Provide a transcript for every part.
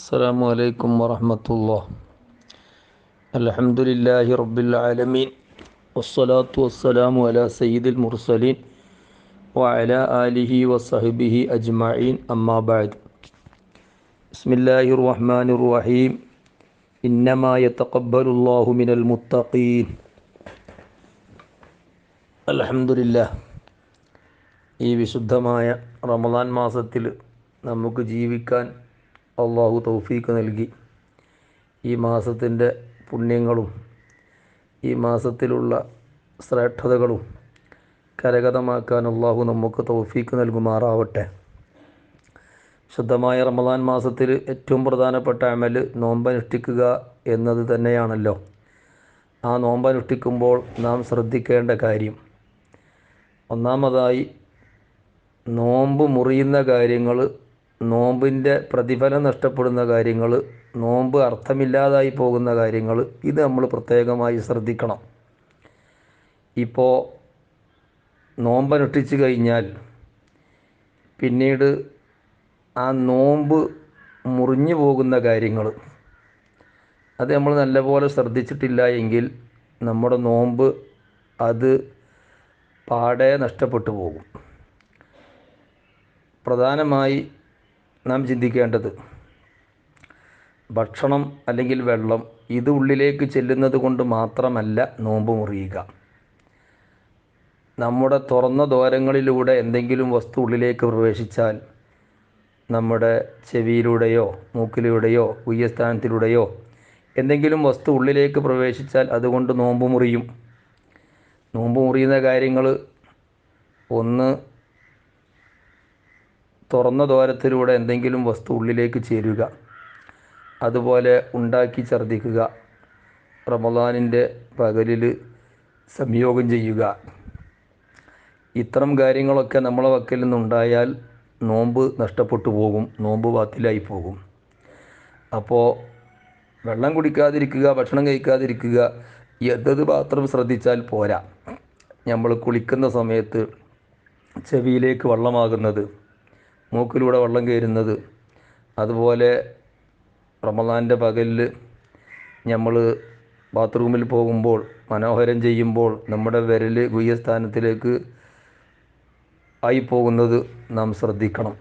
السلام عليكم ورحمة الله الحمد لله رب العالمين والصلاة والسلام على سيد المرسلين وعلى آله وصحبه أجمعين أما بعد بسم الله الرحمن الرحيم إنما يتقبل الله من المتقين الحمد لله ഈ വിശുദ്ധമായ റമദാൻ മാസത്തിൽ നമുക്ക് ജീവിക്കാൻ അള്ളാഹു തൗഫീക്ക് നൽകി. ഈ മാസത്തിന്റെ പുണ്യങ്ങളും ഈ മാസത്തിലുള്ള ശ്രേഷ്ഠതകളും കരഗതമാക്കാൻ അള്ളാഹു നമുക്ക് തൗഫീക്ക് നൽകുമാറാവട്ടെ. ശുദ്ധമായ റമദാൻ മാസത്തിൽ ഏറ്റവും പ്രധാനപ്പെട്ട അമൽ നോമ്പനുഷ്ഠിക്കുക എന്നത് തന്നെയാണല്ലോ. ആ നോമ്പനുഷ്ഠിക്കുമ്പോൾ നാം ശ്രദ്ധിക്കേണ്ട കാര്യം ഒന്നാമതായി നോമ്പ് മുറിയുന്ന കാര്യങ്ങൾ നോമ്പിന്റെ പ്രതിഫലം നഷ്ടപ്പെടുന്ന കാര്യങ്ങൾ നോമ്പ് അർത്ഥമില്ലാതായി പോകുന്ന കാര്യങ്ങൾ ഇത് നമ്മൾ പ്രത്യേകമായി ശ്രദ്ധിക്കണം. ഇപ്പോൾ നോമ്പനുഷ്ഠിച്ച് കഴിഞ്ഞാൽ പിന്നീട് ആ നോമ്പ് മുറിഞ്ഞു പോകുന്ന കാര്യങ്ങൾ അത് നമ്മൾ നല്ലപോലെ ശ്രദ്ധിച്ചിട്ടില്ല എങ്കിൽ നമ്മുടെ നോമ്പ് അത് പാടെ നഷ്ടപ്പെട്ടു പോകും. പ്രധാനമായി നാം ചിന്തിക്കേണ്ടത്. ഭക്ഷണം അല്ലെങ്കിൽ വെള്ളം ഇത് ഉള്ളിലേക്ക് ചെല്ലുന്നത് കൊണ്ട് മാത്രമല്ല നോമ്പ് മുറിയുക. നമ്മുടെ തുറന്ന ദ്വാരങ്ങളിലൂടെ എന്തെങ്കിലും വസ്തു ഉള്ളിലേക്ക് പ്രവേശിച്ചാൽ നമ്മുടെ ചെവിയിലൂടെയോ മൂക്കിലൂടെയോ ഉയ്യസ്ഥാനത്തിലൂടെയോ എന്തെങ്കിലും വസ്തു ഉള്ളിലേക്ക് പ്രവേശിച്ചാൽ അതുകൊണ്ട് നോമ്പ് മുറിയും. നോമ്പ് മുറിയുന്ന കാര്യങ്ങൾ ഒന്ന് തുറന്ന ദ്വാരത്തിലൂടെ എന്തെങ്കിലും വസ്തു ഉള്ളിലേക്ക് ചേരുക. അതുപോലെ ഉണ്ടാക്കി ഛർദ്ദിക്കുക. റമദാനിന്റെ പകലിൽ സംയോഗം ചെയ്യുക. ഇത്തരം കാര്യങ്ങളൊക്കെ നമ്മളെ വക്കിൽ നിന്നുണ്ടായാൽ നോമ്പ് നഷ്ടപ്പെട്ടു പോകും. നോമ്പ് ബാത്തിലായി പോകും. അപ്പോൾ വെള്ളം കുടിക്കാതിരിക്കുക ഭക്ഷണം കഴിക്കാതിരിക്കുക എന്തത് മാത്രം ശ്രദ്ധിച്ചാൽ പോരാ. നമ്മൾ കുളിക്കുന്ന സമയത്ത് ചെവിയിലേക്ക് വെള്ളമാകുന്നത് മൂക്കിലൂടെ വെള്ളം കയറുന്നത്. അതുപോലെ റമദാന്റെ പകലിൽ നമ്മൾ ബാത്റൂമിൽ പോകുമ്പോൾ മനോഹരം ചെയ്യുമ്പോൾ നമ്മുടെ വിരൽ ഗുഹ്യസ്ഥാനത്തിലേക്ക് ആയി പോകുന്നത് നാം ശ്രദ്ധിക്കണം.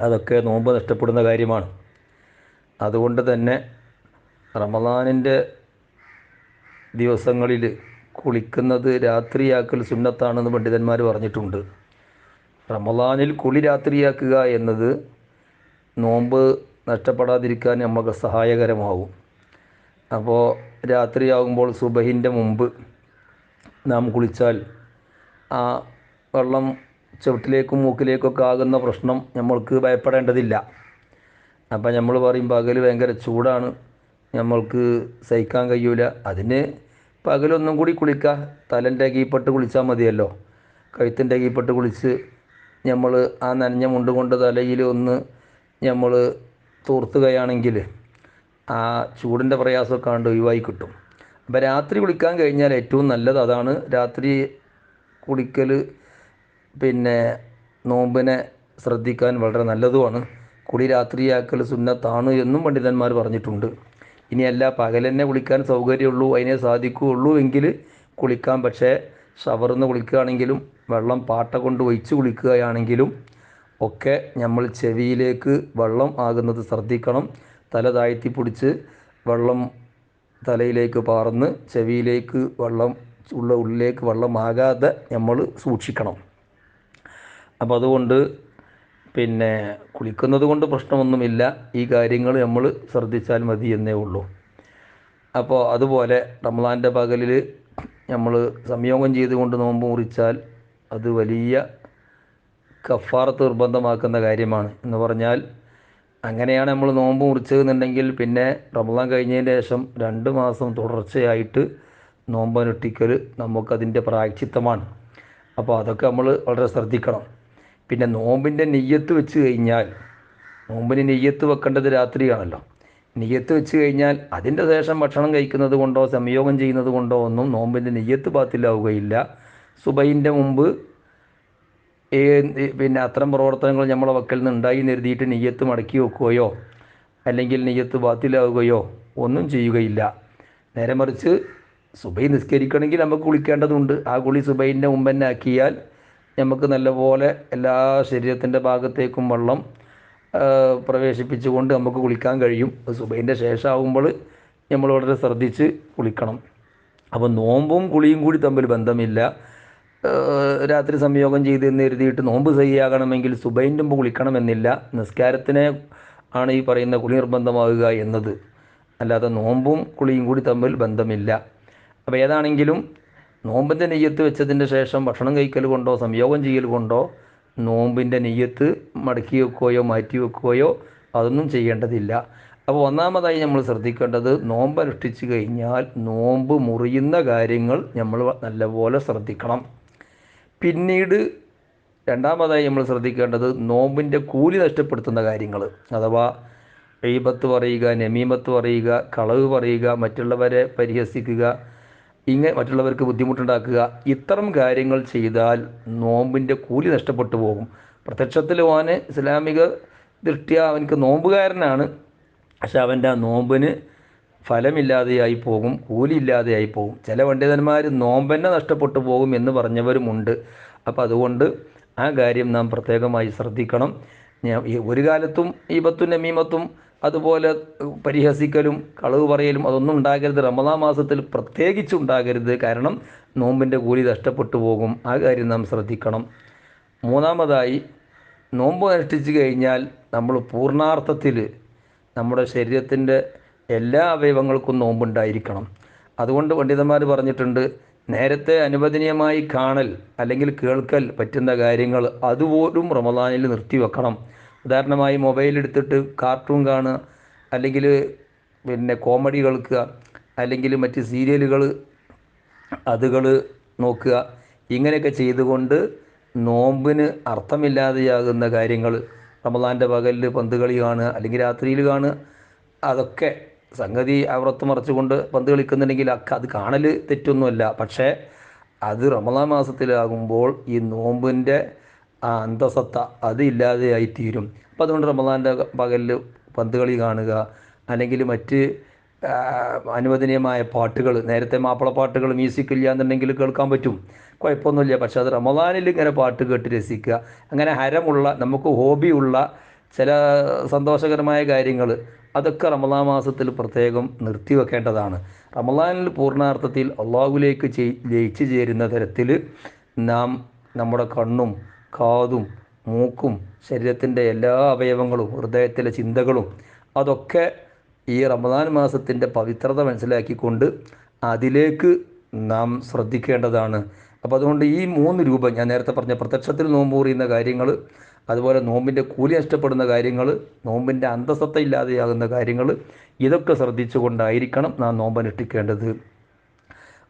അതൊക്കെ നോമ്പ് നഷ്ടപ്പെടുന്ന കാര്യമാണ്. അതുകൊണ്ട് തന്നെ റമദാനിന്റെ ദിവസങ്ങളിൽ കുളിക്കുന്നത് രാത്രിയാക്കൽ സുന്നത്താണെന്ന് പണ്ഡിതന്മാർ പറഞ്ഞിട്ടുണ്ട്. റമദാനിൽ കുളി രാത്രിയാക്കുക എന്നത് നോമ്പ് നഷ്ടപ്പെടാതിരിക്കാൻ നമുക്ക് സഹായകരമാവും. അപ്പോൾ രാത്രിയാകുമ്പോൾ സുബഹിന്റെ മുമ്പ് നാം കുളിച്ചാൽ ആ വെള്ളം ചുവട്ടിലേക്കും മൂക്കിലേക്കൊക്കെ ആകുന്ന പ്രശ്നം നമ്മൾക്ക് ഭയപ്പെടേണ്ടതില്ല. അപ്പം നമ്മൾ പറയും പകൽ ഭയങ്കര ചൂടാണ് നമ്മൾക്ക് സഹിക്കാൻ കഴിയൂല. അതിന് പകലൊന്നും കൂടി കുളിക്കുക തലന്റെ കീപ്പെട്ട് കുളിച്ചാൽ മതിയല്ലോ. കഴുത്തിന്റെ കീപ്പെട്ട് കുളിച്ച് നമ്മൾ ആ നനഞ്ഞ മുണ്ട് കൊണ്ട് തലയിൽ ഒന്ന് നമ്മൾ തൂർത്തുകയാണെങ്കിൽ ആ ചൂടിന്റെ പ്രയാസമൊക്കെ കണ്ട് ഒഴിവായി കിട്ടും. അപ്പോൾ രാത്രി കുളിക്കാൻ കഴിഞ്ഞാൽ ഏറ്റവും നല്ലത് അതാണ്. രാത്രി കുളിക്കൽ പിന്നെ നോമ്പിനെ ശ്രദ്ധിക്കാൻ വളരെ നല്ലതുമാണ്. കുളി രാത്രിയാക്കൽ സുന്നത്താണ് എന്നും പണ്ഡിതന്മാർ പറഞ്ഞിട്ടുണ്ട്. ഇനിയല്ല പകൽ തന്നെ കുളിക്കാൻ സൗകര്യമുള്ളൂ അതിനെ സാധിക്കുകയുള്ളൂ എങ്കിൽ കുളിക്കാം. പക്ഷേ ഷവറിന്ന് കുളിക്കുകയാണെങ്കിലും വെള്ളം പാട്ട കൊണ്ട് ഒഴിച്ചു കുളിക്കുകയാണെങ്കിലും ഒക്കെ നമ്മൾ ചെവിയിലേക്ക് വെള്ളം ആകുന്നത് ശ്രദ്ധിക്കണം. തല താഴ്ത്തി പിടിച്ച് വെള്ളം തലയിലേക്ക് പാർന്ന് ചെവിയിലേക്ക് വെള്ളം ഉള്ള ഉള്ളിലേക്ക് വെള്ളം ആകാതെ നമ്മൾ സൂക്ഷിക്കണം. അപ്പം അതുകൊണ്ട് പിന്നെ കുളിക്കുന്നത് കൊണ്ട് പ്രശ്നമൊന്നുമില്ല. ഈ കാര്യങ്ങൾ നമ്മൾ ശ്രദ്ധിച്ചാൽ മതി എന്നേ ഉള്ളൂ. അപ്പോൾ അതുപോലെ റംലാന്റെ പകലിൽ നമ്മൾ സംയോഗം ചെയ്തുകൊണ്ട് നോമ്പ് മുറിച്ചാൽ അത് വലിയ കഫാറത്ത് നിർബന്ധമാക്കുന്ന കാര്യമാണ്. എന്ന് പറഞ്ഞാൽ അങ്ങനെയാണ് നമ്മൾ നോമ്പ് മുറിച്ചതെന്നുണ്ടെങ്കിൽ പിന്നെ റമദാൻ കഴിഞ്ഞതിന് ശേഷം രണ്ട് മാസം തുടർച്ചയായിട്ട് നോമ്പനുഷ്ഠിക്കൽ നമുക്കതിന്റെ പ്രായച്ചിത്തമാണ്. അപ്പോൾ അതൊക്കെ നമ്മൾ വളരെ ശ്രദ്ധിക്കണം. പിന്നെ നോമ്പിന്റെ നെയ്യത്ത് വെച്ച് കഴിഞ്ഞാൽ നോമ്പിന് നെയ്യത്ത് വെക്കേണ്ടത് രാത്രിയാണല്ലോ. നെയ്യത്ത് വെച്ച് കഴിഞ്ഞാൽ അതിന്റെ ശേഷം ഭക്ഷണം കഴിക്കുന്നത് കൊണ്ടോ സംയോഗം ചെയ്യുന്നത് കൊണ്ടോ ഒന്നും നോമ്പിന്റെ നെയ്യത്ത് പാത്തിലാവുകയില്ല സുബൈന്റെ മുമ്പ് പിന്നെ അത്തരം പ്രവർത്തനങ്ങൾ നമ്മളെ വക്കൽ നിന്ന് ഉണ്ടായി നിരുതിയിട്ട് നെയ്യത്ത് മടക്കി വെക്കുകയോ അല്ലെങ്കിൽ നെയ്യത്ത് ബാത്തിലാവുകയോ ഒന്നും ചെയ്യുകയില്ല. നേരെ മറിച്ച് സുബൈ നിസ്കരിക്കണമെങ്കിൽ നമുക്ക് കുളിക്കേണ്ടതുണ്ട്. ആ കുളി സുബൈന്റെ മുമ്പ് തന്നെ ആക്കിയാൽ നമുക്ക് നല്ലപോലെ എല്ലാ ശരീരത്തിന്റെ ഭാഗത്തേക്കും വെള്ളം പ്രവേശിപ്പിച്ചുകൊണ്ട് നമുക്ക് കുളിക്കാൻ കഴിയും. സുബൈന്റെ ശേഷമാകുമ്പോൾ നമ്മൾ വളരെ ശ്രദ്ധിച്ച് കുളിക്കണം. അപ്പോൾ നോമ്പും കുളിയും കൂടി തമ്മിൽ ബന്ധമില്ല. രാത്രി സംയോഗം ചെയ്ത് എന്ന് എഴുതിയിട്ട് നോമ്പ് സഹിയാകണമെങ്കിൽ സുബൈന്റെ മുമ്പ് കുളിക്കണമെന്നില്ല നിസ്കാരത്തിനെ ആണ് ഈ പറയുന്ന കുളി നിർബന്ധമാവുക എന്നത്. അല്ലാതെ നോമ്പും കുളിയും കൂടി തമ്മിൽ ബന്ധമില്ല. അപ്പോൾ ഏതാണെങ്കിലും നോമ്പിന്റെ നെയ്യത്ത് വെച്ചതിന്റെ ശേഷം ഭക്ഷണം കഴിക്കൽ കൊണ്ടോ സംയോഗം ചെയ്യൽ കൊണ്ടോ നോമ്പിന്റെ നെയ്യത്ത് മടക്കി വെക്കുകയോ മാറ്റി വെക്കുകയോ അതൊന്നും ചെയ്യേണ്ടതില്ല. അപ്പോൾ ഒന്നാമതായി നമ്മൾ ശ്രദ്ധിക്കേണ്ടത് നോമ്പ് അനുഷ്ഠിച്ചു കഴിഞ്ഞാൽ നോമ്പ് മുറിയുന്ന കാര്യങ്ങൾ നമ്മൾ നല്ലപോലെ ശ്രദ്ധിക്കണം. പിന്നീട് രണ്ടാമതായി നമ്മൾ ശ്രദ്ധിക്കേണ്ടത് നോമ്പിന്റെ കൂലി നഷ്ടപ്പെടുത്തുന്ന കാര്യങ്ങൾ. അഥവാ എയ്ബത്ത് പറയുക നമീമത്ത് പറയുക കളവ് പറയുക മറ്റുള്ളവരെ പരിഹസിക്കുക ഇങ്ങനെ മറ്റുള്ളവർക്ക് ബുദ്ധിമുട്ടുണ്ടാക്കുക ഇത്തരം കാര്യങ്ങൾ ചെയ്താൽ നോമ്പിന്റെ കൂലി നഷ്ടപ്പെട്ടു പോകും. പ്രത്യക്ഷത്തിൽ ഓന് ഇസ്ലാമിക ദൃഷ്ടിയ അവനക്ക് നോമ്പുകാരനാണ്. പക്ഷെ അവന്റെ ആ നോമ്പിന് ഫലമില്ലാതെയായി പോകും കൂലിയില്ലാതെയായി പോകും. ചില പണ്ഡിതന്മാർ നോമ്പന്നെ നഷ്ടപ്പെട്ടു പോകും എന്ന് പറഞ്ഞവരുമുണ്ട്. അപ്പോൾ അതുകൊണ്ട് ആ കാര്യം നാം പ്രത്യേകമായി ശ്രദ്ധിക്കണം. ഒരു കാലത്തും ഈബത്തും നമീമത്തും അതുപോലെ പരിഹസിക്കലും കളവ് പറയലും അതൊന്നും ഉണ്ടാകരുത്. റമദാ മാസത്തിൽ പ്രത്യേകിച്ച് ഉണ്ടാകരുത്. കാരണം നോമ്പിന്റെ കൂലി നഷ്ടപ്പെട്ടു പോകും. ആ കാര്യം നാം ശ്രദ്ധിക്കണം. മൂന്നാമതായി നോമ്പ് അനുഷ്ഠിച്ചു കഴിഞ്ഞാൽ നമ്മൾ പൂർണാർത്ഥത്തിൽ നമ്മുടെ ശരീരത്തിന്റെ എല്ലാ അവയവങ്ങൾക്കും നോമ്പുണ്ടായിരിക്കണം. അതുകൊണ്ട് പണ്ഡിതന്മാർ പറഞ്ഞിട്ടുണ്ട് നേരത്തെ അനുവദനീയമായി കാണൽ അല്ലെങ്കിൽ കേൾക്കൽ പറ്റുന്ന കാര്യങ്ങൾ അതുപോലും റമദാനിൽ നിർത്തിവെക്കണം. ഉദാഹരണമായി മൊബൈൽ എടുത്തിട്ട് കാർട്ടൂൺ കാണുക അല്ലെങ്കിൽ പിന്നെ കോമഡി കേൾക്കുക അല്ലെങ്കിൽ മറ്റ് സീരിയലുകൾ അതുകൾ നോക്കുക. ഇങ്ങനെയൊക്കെ ചെയ്തുകൊണ്ട് നോമ്പിന് അർത്ഥമില്ലാതെയാകുന്ന കാര്യങ്ങൾ റമദാന്റെ പകലിൽ പന്ത് കളി കാണുക അല്ലെങ്കിൽ രാത്രിയിൽ കാണുക അതൊക്കെ സംഗതി അവറത്ത് മറച്ചുകൊണ്ട് പന്ത് കളിക്കുന്നുണ്ടെങ്കിൽ അത് കാണൽ തെറ്റൊന്നുമല്ല. പക്ഷേ അത് റമദാൻ മാസത്തിലാകുമ്പോൾ ഈ നോമ്പിന്റെ ആ അന്തസത്ത അത് ഇല്ലാതെയായി തീരും. അപ്പം അതുകൊണ്ട് റമദാന്റെ പകലിൽ പന്ത് കളി കാണുക അല്ലെങ്കിൽ മറ്റ് അനുവദനീയമായ പാട്ടുകൾ നേരത്തെ മാപ്പിള മാപ്പിളപ്പാട്ടുകൾ മ്യൂസിക് ഇല്ല എന്നുണ്ടെങ്കിൽ കേൾക്കാൻ പറ്റും. കുഴപ്പമൊന്നുമില്ല. പക്ഷേ അത് റമദാനിൽ ഇങ്ങനെ പാട്ട് കേട്ട് രസിക്കുക അങ്ങനെ ഹരമുള്ള നമുക്ക് ഹോബിയുള്ള ചില സന്തോഷകരമായ കാര്യങ്ങൾ അതൊക്കെ റമലാ മാസത്തിൽ പ്രത്യേകം നിർത്തിവെക്കേണ്ടതാണ്. റമദാനിൽ പൂർണാർത്ഥത്തിൽ അള്ളാഹുലേക്ക് ലയിച്ചു ചേരുന്ന തരത്തിൽ നാം നമ്മുടെ കണ്ണും കാതും മൂക്കും ശരീരത്തിന്റെ എല്ലാ അവയവങ്ങളും ഹൃദയത്തിലെ ചിന്തകളും അതൊക്കെ ഈ റമദാൻ മാസത്തിന്റെ പവിത്രത മനസ്സിലാക്കിക്കൊണ്ട് അതിലേക്ക് നാം ശ്രദ്ധിക്കേണ്ടതാണ്. അപ്പോൾ അതുകൊണ്ട് ഈ മൂന്ന് രൂപം ഞാൻ നേരത്തെ പറഞ്ഞ പ്രത്യക്ഷത്തിൽ നോമ്പൂറിയുന്ന കാര്യങ്ങൾ അതുപോലെ നോമ്പിന്റെ കൂലി നഷ്ടപ്പെടുന്ന കാര്യങ്ങൾ നോമ്പിന്റെ അന്തസത്ത ഇല്ലാതെയാകുന്ന കാര്യങ്ങൾ ഇതൊക്കെ ശ്രദ്ധിച്ചുകൊണ്ടായിരിക്കണം നാം നോമ്പ് അനുഷ്ഠിക്കേണ്ടത്.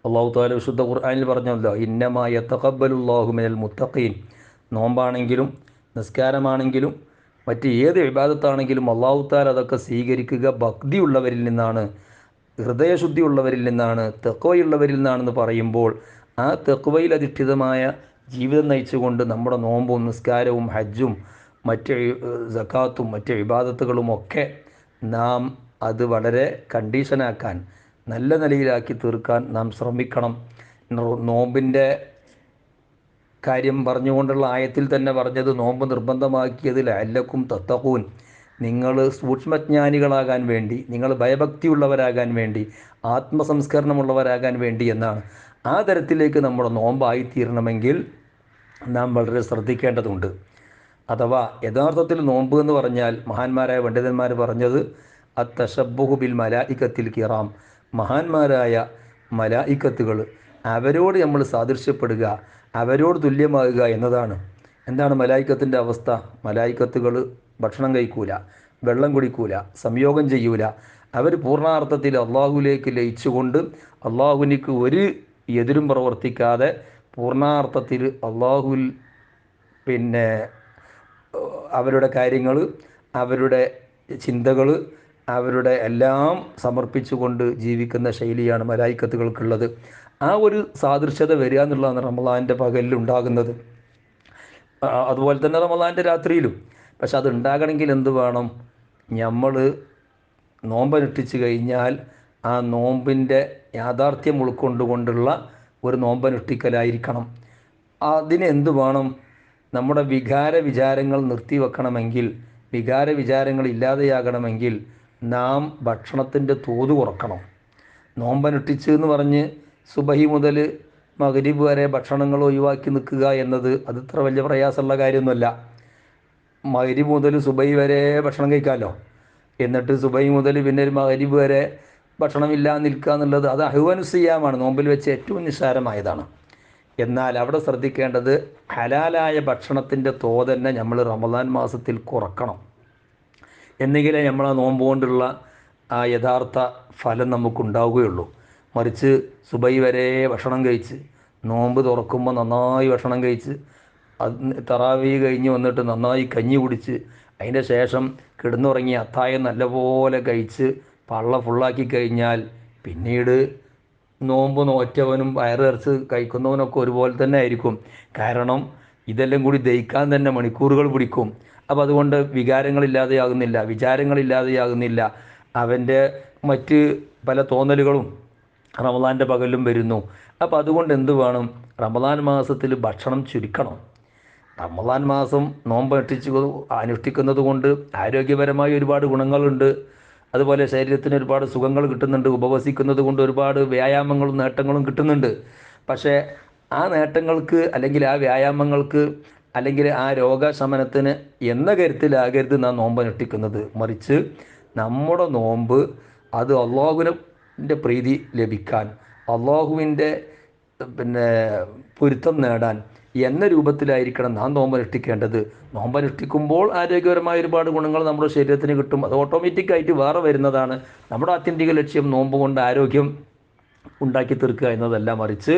അള്ളാഹു താല വിശുദ്ധ ഖുർആാനിൽ പറഞ്ഞല്ലോ ഇന്നമായ തകബലുല്ലാഹു മിനൽ മുത്തഖീൻ. നോമ്പാണെങ്കിലും നിസ്കാരമാണെങ്കിലും മറ്റ് ഏത് വിവാദത്താണെങ്കിലും അള്ളാഹു താല അതൊക്കെ സ്വീകരിക്കുക ഭക്തിയുള്ളവരിൽ നിന്നാണ് ഹൃദയശുദ്ധിയുള്ളവരിൽ നിന്നാണ് തെക്കവയുള്ളവരിൽ നിന്നാണെന്ന് പറയുമ്പോൾ ആ തെക്കുവയിൽ അധിഷ്ഠിതമായ ജീവിതം നയിച്ചുകൊണ്ട് നമ്മുടെ നോമ്പും നിസ്കാരവും ഹജ്ജും മറ്റ് സക്കാത്തും മറ്റ് വിവാദത്തുകളും ഒക്കെ നാം അത് വളരെ കണ്ടീഷനാക്കാൻ നല്ല നിലയിലാക്കി തീർക്കാൻ നാം ശ്രമിക്കണം. നോമ്പിന്റെ കാര്യം പറഞ്ഞുകൊണ്ടുള്ള ആയത്തിൽ തന്നെ പറഞ്ഞത് നോമ്പ് നിർബന്ധമാക്കിയതിൽ അല്ലക്കും തത്തക്കൂൻ നിങ്ങൾ സൂക്ഷ്മജ്ഞാനികളാകാൻ വേണ്ടി നിങ്ങൾ ഭയഭക്തിയുള്ളവരാകാൻ വേണ്ടി ആത്മസംസ്കരണമുള്ളവരാകാൻ വേണ്ടി എന്നാണ്. ആ തരത്തിലേക്ക് നമ്മുടെ നോമ്പായിത്തീരണമെങ്കിൽ നാം വളരെ ശ്രദ്ധിക്കേണ്ടതുണ്ട്. അഥവാ യഥാർത്ഥത്തിൽ നോമ്പ് എന്ന് പറഞ്ഞാൽ മഹാന്മാരായ പണ്ഡിതന്മാർ പറഞ്ഞത് അത്തഷബുഹു ബിൽ മലായിക്കത്തിൽ കിറാം. മഹാന്മാരായ മലായിക്കത്തുകൾ അവരോട് നമ്മൾ സാദൃശ്യപ്പെടുക അവരോട് തുല്യമാകുക എന്നതാണ്. എന്താണ് മലായിക്കത്തിന്റെ അവസ്ഥ? മലായിക്കത്തുകൾ ഭക്ഷണം കഴിക്കൂല വെള്ളം കുടിക്കൂല സംയോഗം ചെയ്യൂല. അവർ പൂർണാർത്ഥത്തിൽ അള്ളാഹുലേക്ക് ലയിച്ചുകൊണ്ട് അള്ളാഹുവിനിക്ക് ഒരു എതിരും പ്രവർത്തിക്കാതെ പൂർണാർത്ഥത്തിൽ അള്ളാഹുൽ പിന്നെ അവരുടെ കാര്യങ്ങൾ അവരുടെ ചിന്തകൾ അവരുടെ എല്ലാം സമർപ്പിച്ചുകൊണ്ട് ജീവിക്കുന്ന ശൈലിയാണ് മലായിക്കത്തുകൾക്കുള്ളത്. ആ ഒരു സാദൃശ്യത വരിക എന്നുള്ളതാണ് റമലാന്റെ പകലിൽ ഉണ്ടാകുന്നത്. അതുപോലെ തന്നെ റമലാന്റെ രാത്രിയിലും. പക്ഷെ അത് ഉണ്ടാകണമെങ്കിൽ എന്ത് വേണം? നമ്മൾ നോമ്പനുഷ്ഠിച്ച് കഴിഞ്ഞാൽ ആ നോമ്പിന്റെ യാഥാർത്ഥ്യം ഉൾക്കൊണ്ടുകൊണ്ടുള്ള ഒരു നോമ്പനുഷ്ഠിക്കലായിരിക്കണം. അതിന് എന്തു വേണം? നമ്മുടെ വികാര വിചാരങ്ങൾ നിർത്തിവെക്കണമെങ്കിൽ വികാര വിചാരങ്ങൾ ഇല്ലാതെയാകണമെങ്കിൽ നാം ഭക്ഷണത്തിന്റെ തോത് കുറക്കണം. നോമ്പനുഷ്ഠിച്ച് എന്ന് പറഞ്ഞ് സുബഹി മുതൽ മകരീബ് വരെ ഭക്ഷണങ്ങൾ ഒഴിവാക്കി നിൽക്കുക എന്നത് അത് ഇത്ര വലിയ പ്രയാസമുള്ള കാര്യമൊന്നുമല്ല. മകരീബ് മുതൽ സുബൈ വരെ ഭക്ഷണം കഴിക്കാമല്ലോ. എന്നിട്ട് സുബൈ മുതൽ പിന്നെ ഒരു മകരീബ് വരെ ഭക്ഷണമില്ലാതെ നിൽക്കുക എന്നുള്ളത് അത് അഹുവനുസയ്യാമാണ് നോമ്പിൽ വെച്ച് ഏറ്റവും നിസ്സാരമായതാണ്. എന്നാൽ അവിടെ ശ്രദ്ധിക്കേണ്ടത് ഹലാലായ ഭക്ഷണത്തിന്റെ തോതന്നെ നമ്മൾ റമദാൻ മാസത്തിൽ കുറക്കണം. എന്നെങ്കിലേ നമ്മൾ ആ നോമ്പ് കൊണ്ടുള്ള ആ യഥാർത്ഥ ഫലം നമുക്കുണ്ടാവുകയുള്ളൂ. മറിച്ച് സുബൈ വരെ ഭക്ഷണം കഴിച്ച് നോമ്പ് തുറക്കുമ്പോൾ നന്നായി ഭക്ഷണം കഴിച്ച് തറാവി കഴിഞ്ഞ് വന്നിട്ട് നന്നായി കഞ്ഞി കുടിച്ച് അതിന്റെ ശേഷം കിടന്നുറങ്ങി അത്തായം നല്ലപോലെ കഴിച്ച് പള്ള ഫുള്ളാക്കി കഴിഞ്ഞാൽ പിന്നീട് നോമ്പ് നോറ്റവനും വയറിറച്ച് കഴിക്കുന്നവനൊക്കെ ഒരുപോലെ തന്നെ ആയിരിക്കും. കാരണം ഇതെല്ലാം കൂടി ദഹിക്കാൻ തന്നെ മണിക്കൂറുകൾ പിടിക്കും. അപ്പോൾ അതുകൊണ്ട് വികാരങ്ങളില്ലാതെയാകുന്നില്ല വിചാരങ്ങളില്ലാതെയാകുന്നില്ല. അവന്റെ മറ്റ് പല തോന്നലുകളും റമദാന്റെ പകലും വരുന്നു. അപ്പോൾ അതുകൊണ്ട് എന്ത് വേണം? റമദാൻ മാസത്തിൽ ഭക്ഷണം ചുരുക്കണം. റമദാൻ മാസം നോമ്പ് അനുഷ്ഠിച്ച് അനുഷ്ഠിക്കുന്നത് കൊണ്ട് ആരോഗ്യപരമായി ഒരുപാട് ഗുണങ്ങളുണ്ട്. അതുപോലെ ശരീരത്തിന് ഒരുപാട് സുഖങ്ങൾ കിട്ടുന്നുണ്ട് ഉപവസിക്കുന്നത് കൊണ്ട് ഒരുപാട് വ്യായാമങ്ങളും നേട്ടങ്ങളും കിട്ടുന്നുണ്ട്. പക്ഷേ ആ നേട്ടങ്ങൾക്ക് അല്ലെങ്കിൽ ആ വ്യായാമങ്ങൾക്ക് അല്ലെങ്കിൽ ആ രോഗശമനത്തിന് എന്ന കരുത്തിലാകരുത് നാം നോമ്പ് അനുഷ്ഠിക്കുന്നത് മറിച്ച് നമ്മുടെ നോമ്പ് അത് അള്ളാഹുവിന്റെ പ്രീതി ലഭിക്കാൻ അള്ളാഹുവിന്റെ പിന്നെ പൊരുത്തം നേടാൻ എന്ന രൂപത്തിലായിരിക്കണം നാം നോമ്പനുഷ്ഠിക്കേണ്ടത്. നോമ്പനുഷ്ഠിക്കുമ്പോൾ ആരോഗ്യപരമായ ഒരുപാട് ഗുണങ്ങൾ നമ്മുടെ ശരീരത്തിന് കിട്ടും. അത് ഓട്ടോമാറ്റിക്കായിട്ട് വേറെ വരുന്നതാണ്. നമ്മുടെ ആത്യന്തിക ലക്ഷ്യം നോമ്പ് കൊണ്ട് ആരോഗ്യം ഉണ്ടാക്കി തീർക്കുക എന്നതല്ല മറിച്ച്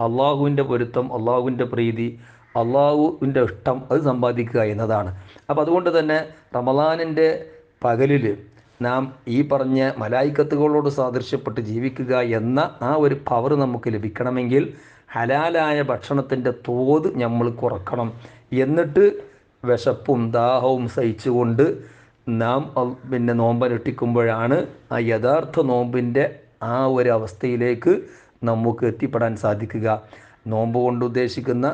അള്ളാഹുവിന്റെ പൊരുത്തം അള്ളാഹുവിന്റെ പ്രീതി അള്ളാഹുവിന്റെ ഇഷ്ടം അത് സമ്പാദിക്കുക എന്നതാണ്. അപ്പോൾ അതുകൊണ്ട് തന്നെ റമലാനിന്റെ പകലിൽ നാം ഈ പറഞ്ഞ മലായിക്കത്തുകളോട് സാദൃശ്യപ്പെട്ട് ജീവിക്കുക എന്ന ആ ഒരു പവർ നമുക്ക് ലഭിക്കണമെങ്കിൽ ഹലാലായ ഭക്ഷണത്തിന്റെ തോത് നമ്മൾ കുറക്കണം. എന്നിട്ട് വിശപ്പും ദാഹവും സഹിച്ചുകൊണ്ട് നാം പിന്നെ നോമ്പനുഷ്ഠിക്കുമ്പോഴാണ് ആ യഥാർത്ഥ നോമ്പിന്റെ ആ ഒരു അവസ്ഥയിലേക്ക് നമുക്ക് എത്തിപ്പെടാൻ സാധിക്കുക. നോമ്പ് കൊണ്ട് ഉദ്ദേശിക്കുന്ന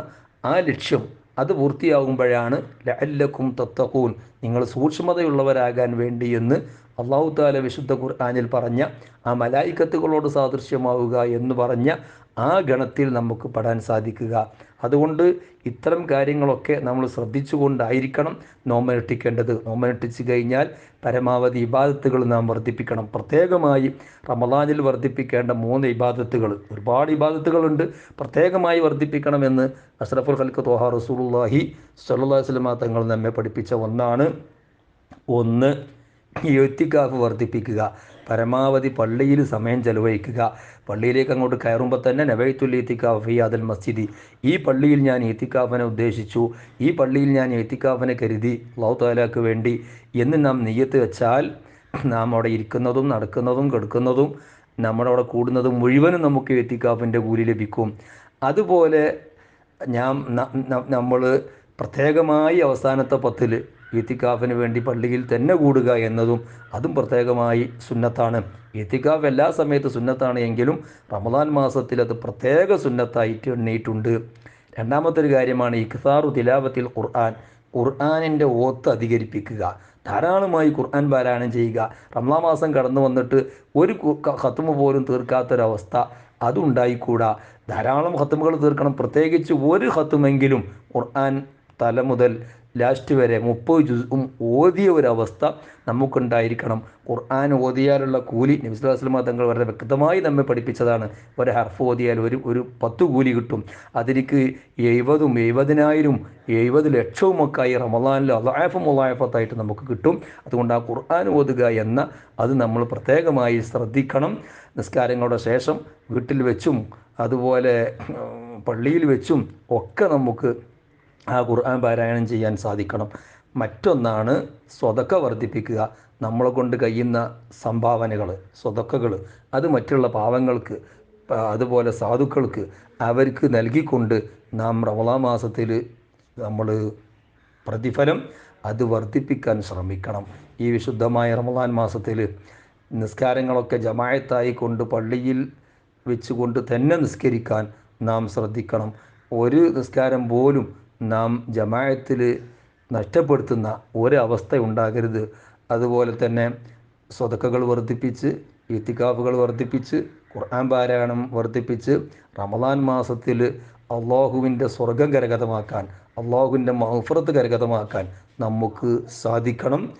ആ ലക്ഷ്യം അത് പൂർത്തിയാകുമ്പോഴാണ് ലഅല്ലക്കും തത്തഖൂൻ. നിങ്ങൾ സൂക്ഷ്മതയുള്ളവരാകാൻ വേണ്ടി എന്ന് അള്ളാഹു താല വിശുദ്ധ ഖുർആാനിൽ പറഞ്ഞ ആ മലായിക്കത്തുകളോട് സാദൃശ്യമാവുക എന്ന് പറഞ്ഞ ഗണത്തിൽ നമുക്ക് പെടാൻ സാധിക്കുക. അതുകൊണ്ട് ഇത്തരം കാര്യങ്ങളൊക്കെ നമ്മൾ ശ്രദ്ധിച്ചുകൊണ്ടായിരിക്കണം നോമ്പനുഷ്ഠിക്കേണ്ടത് നോമ്പനുഷ്ഠിച്ച് കഴിഞ്ഞാൽ പരമാവധി ഇബാദത്തുകൾ നാം വർദ്ധിപ്പിക്കണം. പ്രത്യേകമായി റമദാനിൽ വർദ്ധിപ്പിക്കേണ്ട മൂന്ന് ഇബാദത്തുകൾ. ഒരുപാട് ഇബാദത്തുകളുണ്ട്. പ്രത്യേകമായി വർദ്ധിപ്പിക്കണമെന്ന് അഷ്റഫുൽ ഖൽക്ക് തോഹ റസൂലുള്ളാഹി സല്ലാ വസല്ലം തങ്ങൾ നമ്മെ പഠിപ്പിച്ച ഒന്നാണ്. ഒന്ന് എത്തിക്കാഫ് വർദ്ധിപ്പിക്കുക. പരമാവധി പള്ളിയിൽ സമയം ചെലവഴിക്കുക. പള്ളിയിലേക്ക് അങ്ങോട്ട് കയറുമ്പോൾ തന്നെ നബൈത്തുൽ ഈത്തിക്കാഫ് അതിൽ മസ്ജിദി. ഈ പള്ളിയിൽ ഞാൻ ഈത്തിക്കാഫനെ ഉദ്ദേശിച്ചു. ഈ പള്ളിയിൽ ഞാൻ ഈത്തിക്കാഫനെ കരുതി അള്ളാഹു വേണ്ടി എന്ന് നാം നെയ്യത്ത് വെച്ചാൽ നാം അവിടെ ഇരിക്കുന്നതും നടക്കുന്നതും കിടക്കുന്നതും നമ്മുടെ അവിടെ കൂടുന്നതും മുഴുവനും നമുക്ക് ഈത്തിക്കാഫിന്റെ കൂലി ലഭിക്കും. അതുപോലെ ഞാൻ നമ്മൾ പ്രത്യേകമായി അവസാനത്തെ പത്തിൽ ഈത്തിക്കാഫിന് വേണ്ടി പള്ളിയിൽ തന്നെ കൂടുക എന്നതും അതും പ്രത്യേകമായി സുന്നത്താണ്. ഈത്തിക്കാഫ് എല്ലാ സമയത്തും സുന്നത്താണ് എങ്കിലും റമദാൻ മാസത്തിൽ അത് പ്രത്യേക സുന്നത്തായിട്ട് എണ്ണിയിട്ടുണ്ട് രണ്ടാമത്തെ ഒരു കാര്യമാണ് ഇഖ്താറു തിലാവത്തിൽ ഖുർആൻ. ഖുർആാനിന്റെ ഓത്ത് അധികരിപ്പിക്കുക. ധാരാളമായി ഖുർആൻ പാരായണം ചെയ്യുക. റംലാ മാസം കടന്നു വന്നിട്ട് ഒരു ഖത്തുമ പോലും തീർക്കാത്തൊരവസ്ഥ അതുണ്ടായിക്കൂടാ. ധാരാളം ഖത്തുമുകൾ തീർക്കണം. പ്രത്യേകിച്ച് ഒരു ഖത്തുമെങ്കിലും ഖുർആൻ തല മുതൽ ലാസ്റ്റ് വരെ മുപ്പത് ജുസും ഓതിയ ഒരവസ്ഥ നമുക്കുണ്ടായിരിക്കണം. ഖുർആൻ ഓതിയാലുള്ള കൂലി നബിസ്ലാസ്ലമ തങ്ങൾ വളരെ വ്യക്തമായി നമ്മെ പഠിപ്പിച്ചതാണ്. ഒരു ഹർഫ് ഓതിയാൽ ഒരു ഒരു പത്ത് കൂലി കിട്ടും. അതിലേക്ക് എഴുപതും എഴുപതിനായിരം എഴുപത് ലക്ഷവുമൊക്കെ ആയി റമദാനിൽ അലായഫും മുലായഫത്തായിട്ട് നമുക്ക് കിട്ടും. അതുകൊണ്ട് ആ ഖുർആൻ ഓതുക എന്ന അത് നമ്മൾ പ്രത്യേകമായി ശ്രദ്ധിക്കണം. നിസ്കാരങ്ങളുടെ ശേഷം വീട്ടിൽ വെച്ചും അതുപോലെ പള്ളിയിൽ വെച്ചും ഒക്കെ നമുക്ക് ആ ഖുർആൻ പാരായണം ചെയ്യാൻ സാധിക്കണം. മറ്റൊന്നാണ് സ്വതക്ക വർദ്ധിപ്പിക്കുക. നമ്മളെ കൊണ്ട് കഴിയുന്ന സംഭാവനകൾ സ്വതക്കകൾ അത് മറ്റുള്ള പാവങ്ങൾക്ക് അതുപോലെ സാധുക്കൾക്ക് അവർക്ക് നൽകിക്കൊണ്ട് നാം റമളാ മാസത്തിൽ നമ്മൾ പ്രതിഫലം അത് വർദ്ധിപ്പിക്കാൻ ശ്രമിക്കണം. ഈ വിശുദ്ധമായ റമദാൻ മാസത്തിൽ നിസ്കാരങ്ങളൊക്കെ ജമായത്തായി കൊണ്ട് പള്ളിയിൽ വെച്ചുകൊണ്ട് തന്നെ നിസ്കരിക്കാൻ നാം ശ്രദ്ധിക്കണം. ഒരു നിസ്കാരം പോലും നാം ജമായത്തിൽ നഷ്ടപ്പെടുത്തുന്ന ഒരവസ്ഥ ഉണ്ടാകരുത്. അതുപോലെ തന്നെ സ്വതക്കകൾ വർദ്ധിപ്പിച്ച് ഇത്തിക്കാഫുകൾ വർദ്ധിപ്പിച്ച് ഖുർആൻ പാരായണം വർദ്ധിപ്പിച്ച് റമദാൻ മാസത്തിൽ അള്ളാഹുവിന്റെ സ്വർഗം കരകതമാക്കാൻ അള്ളാഹുവിന്റെ മഹഫറത്ത് കരകതമാക്കാൻ നമുക്ക് സാധിക്കണം.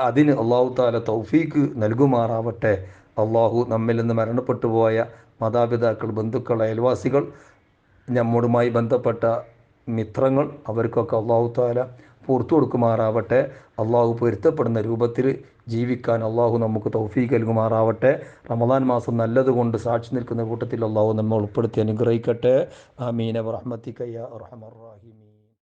അതിന് അള്ളാഹു താല തൗഫീക്ക് നൽകുമാറാവട്ടെ. അള്ളാഹു നമ്മിൽ നിന്ന് മരണപ്പെട്ടു പോയ മാതാപിതാക്കൾ ബന്ധുക്കൾ അയൽവാസികൾ നമ്മോടുമായി ബന്ധപ്പെട്ട മിത്രങ്ങൾ അവർക്കൊക്കെ അള്ളാഹു താല പുറത്തു കൊടുക്കുമാറാവട്ടെ. അള്ളാഹു പൊരുത്തപ്പെടുന്ന രൂപത്തിൽ ജീവിക്കാൻ അള്ളാഹു നമുക്ക് തൗഫീഖ് നൽകുമാറാവട്ടെ. റമദാൻ മാസം നല്ലതുകൊണ്ട് സാക്ഷി നിൽക്കുന്ന കൂട്ടത്തിൽ അള്ളാഹു നമ്മെ ഉൾപ്പെടുത്തി അനുഗ്രഹിക്കട്ടെ. ആമീന റഹ്മത്തിക്കയ്യ റഹമർ റാഹിമി